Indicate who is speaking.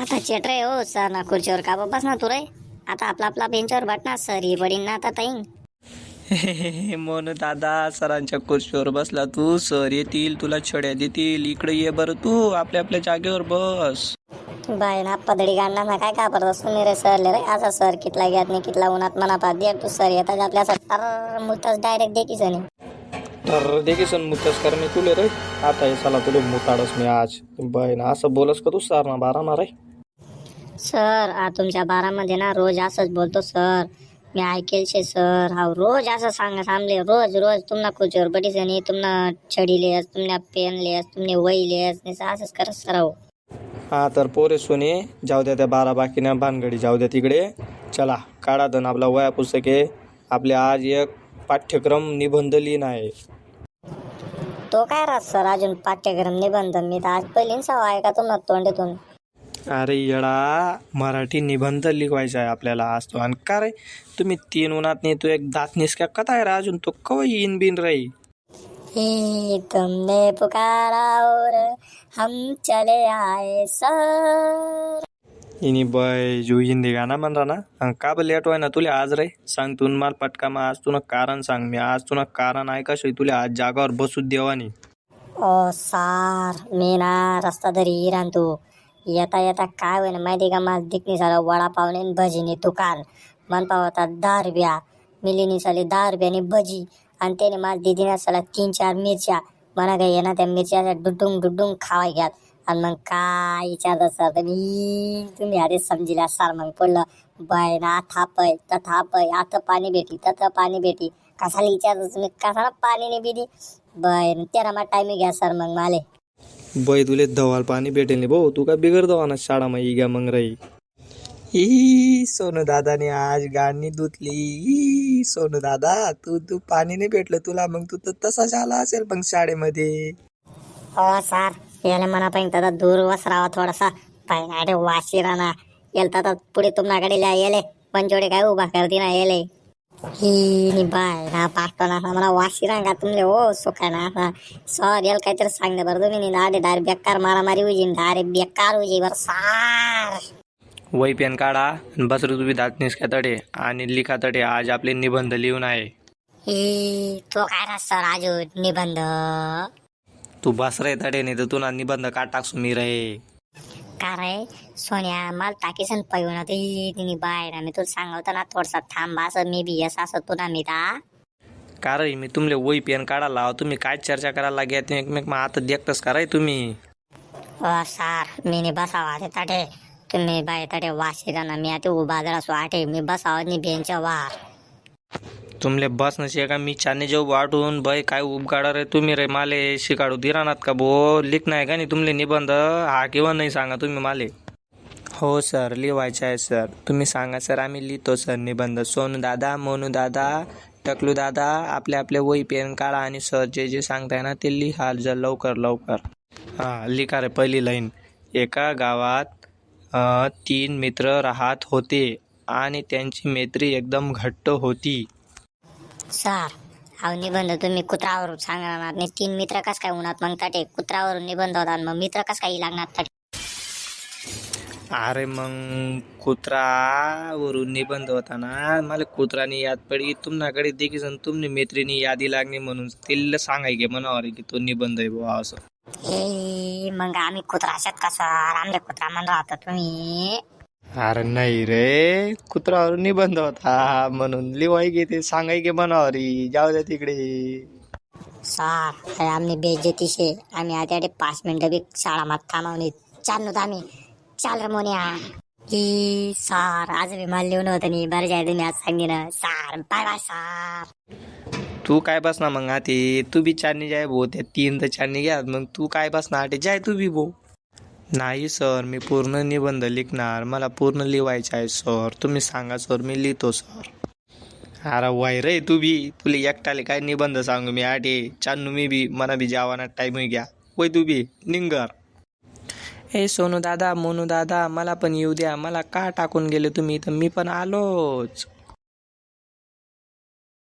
Speaker 1: आता चेट रे हो सर ना खुर्चीवर का बस ना तू रे? आता आपला आपला बेंचवर बटना सर ही पडीन ना आता ताईन
Speaker 2: म्हणून दादा सरांच्या खुर्चीवर बसला तू. सर येतील तुला छड्या देतील. इकडे ये बरं तू आपल्या आपल्या जागेवर बस.
Speaker 1: बाय ना पदडी गाणना ना काय का परत सुनी रे सर ले रे. असा सर कितला घेत नाही कितला उन्हात मना पाहत दे तू सर येतात आपल्या सर. मुतच डायरेक्ट दे की सनी
Speaker 2: तर देखील सण मुतस कर मी तुले रे. आता हे साला तुले मुताडस मी आज. बाय ना असं बोलस का तू सर ना बारा ना रे?
Speaker 1: सर आ तुमच्या बारामध्ये ना रोज असंच बोलतो सर. मी ऐकेल शे सर. हा रोज असं सांगा थांबले रोज रोज तुम्हाला खुर्चीवर बडीस आणि तुम्हाला छडी लेस तुम्हाला पेन लेस तुमने वही लेस नुसतं असंच करत सर हो
Speaker 2: हा तर पोरे सोने जाऊ द्या त्या बारा बाकीना भानगडी जाऊ द्या तिकडे. चला काढा दन आपला वया पुस्तके. आपले आज एक पाठ्यक्रम निबंध लिहिण आहे
Speaker 1: तो काय राहत सर? अजून पाठ्यक्रम निबंध मी तर आज पहिली सवय आहे का तुम्हाला तोंडीतून?
Speaker 2: अरे येडा मराठी निबंध लिखवायचा आहे आपल्याला आज तो. आणि का रे? तुम्ही तीन उन्हात नाही तू एक दात निसक्या. कथा आहे रे अजून तो? कवा येईन बिन राही.
Speaker 1: ही तुमने पुकारा और हम चले आए सर.
Speaker 2: इनी बाय जो हिंदी गाणं म्हणरा ना? अन का बरं लेट व्हाय ना तुला आज रे? सांग तू माल पटका मग आज तुला कारण सांग मी. आज तुला कारण आहे कशा? तुला आज जागावर बसू देवानी.
Speaker 1: ओ सार मी ना रस्ता धरी राहतो येता येता काय होईना माहिती का? मला दिकनी झालं. वडापावने आणि भजीने दुकान. मन होता दहा रुपया मिलीनी साली दहा रुपयाने भजी. आणि त्याने माझ्या दिदीने साला तीन चार मिरच्या. म्हणा काय येणार त्या मिरच्या डुडुंग डुडुंग खावाय घ्यात. आणि मग काय विचारतात सर तर तुम्ही अरे समजिला सर मग पडलं बाय ना थापय तर थापय. आता पाणी भेटी तर पाणी भेटी. कशाला विचारतो तुम्ही? कशाला पाणी नाही बिदी बाय तेरा मग टायमिंग घ्या सर मग माले
Speaker 2: बै तुले धवाल पाणी भेटेल नाही भाऊ तू काय बिगर दवाना ना शाळा मग मग राही? ई सोनू दादाने आज गाणी धुतली ई सोनू दादा तू तू पाणी नाही भेटलं तुला मग तू तर तसा झाला असेल मग शाळेमध्ये.
Speaker 1: हो सर याला म्हणा पाहिजे दादा दूर वसरावा थोडासा पाहिजे अरे वाशी राहणार येल तर पुढे तुमच्याकडे लिहा येले पंचोडे काय उभा करती ना येले. ही बाय ना पाठतो ना मला वाशी रांगा तुमले हो सुखा ना असा सर याला काहीतरी सांगणे बरं तुम्ही नि दाडे दारे बेकार मारामारी उजी दारे बेकार उजी बरं सार.
Speaker 2: वही पेन काढा आणि बस रे तुम्ही दात निसक्या तडे आणि लिखा तडे आज आपले निबंध लिहून आहे.
Speaker 1: ही तो काय ना सर अजून निबंध?
Speaker 2: तू बस रे तडे नाही तर तुला निबंध का टाकसू मी रे.
Speaker 1: का रे सोन्या मला टाकीसन पाहिजे ती तिने ना मी तुला सांगवतो ना थोडसा थांबा असं मी बी यस असं तुला मी ता
Speaker 2: का रे मी तुमले वही पेन काढा लाव तुम्ही काय चर्चा करायला लागल्या तुम्ही एकमेक मग आता देखतस का रे तुम्ही?
Speaker 1: सर मी नी बसावा ते तटे तुम्ही बाय तटे वाशी ना मी आता उभा जरा सो आटे मी बसावा नि बेंच वार.
Speaker 2: तुमले बस नसे का? मी चाने जाऊ वाटून भाई काय उपगाडा रे तुम्ही रे माले शिकाडू दिरानात का बो लिख नाही का नाही तुमले निबंध? हा किंवा नाही सांगा तुम्ही माले. हो सर लिवायचं आहे सर. तुम्ही सांगा सर आम्ही लिहितो सर निबंध. सोनू दादा मोनू दादा टकलू दादा आपले आपले वही पेन काढा आणि सर जे जे सांगताय ना ते लिहा जर लवकर लवकर. हां लिखा रे पहिली लाईन. एका गावात तीन मित्र राहत होते आणि त्यांची मैत्री एकदम घट्ट होती.
Speaker 1: सर हा निबंध तुम्ही कुत्रावरून सांगणार नाही. तीन मित्र कस काय उन्हात मग तटे कुत्रावरून निबंध होता मग मित्र कस काय लागणार? तटे
Speaker 2: अरे मग कुत्रावरून निबंध होता ना? मला कुत्रानी याद पडी तुमच्याकडे देखील तुमनी मैत्रिणी यादी लागणे म्हणून. तिला सांगायचे म्हणावर की तो निबंध आहे बुवा असं.
Speaker 1: हे मग आम्ही कुत्राशात का सर? आमले कुत्रा म्हण राहतो तुम्ही.
Speaker 2: अरे नाही रे कुत्रावर निबंध होता. म्हणून लिवाय गे ते सांगाय गे म्हणावरी जाऊ द्या तिकडे.
Speaker 1: सर काय आम्ही बेइज्जती शे आम्ही आता पाच मिनिटं बी शाळा मात थांबवली चाललो आम्ही. चाल रे मोन्या. ही सर आज बी मला लिहून होतं नी बरं जाय तुम्ही आज सांगिन. Sir bye bye sir.
Speaker 2: तू काय बसना मग आती तू बी चारणी जाय भो त्या तीन तर चारणी घ्या. मग तू काय बसना आटे जाय तू बी भो नाही सर. मी पूर्ण निबंध लिखणार. मला पूर्ण लिवायचं आहे सर. तुम्ही सांगा सर. मी लिहितो सर. अरे वाय रे तू बी. तुला एकटाले काय निबंध सांगू मी आटे चान्नू मी बी. मला बी जावाना टाईम घ्या वय तू बी. निंगर. ए सोनू दादा मोनू दादा मला पण येऊ द्या. मला का टाकून गेले तुम्ही? तर मी पण आलोच.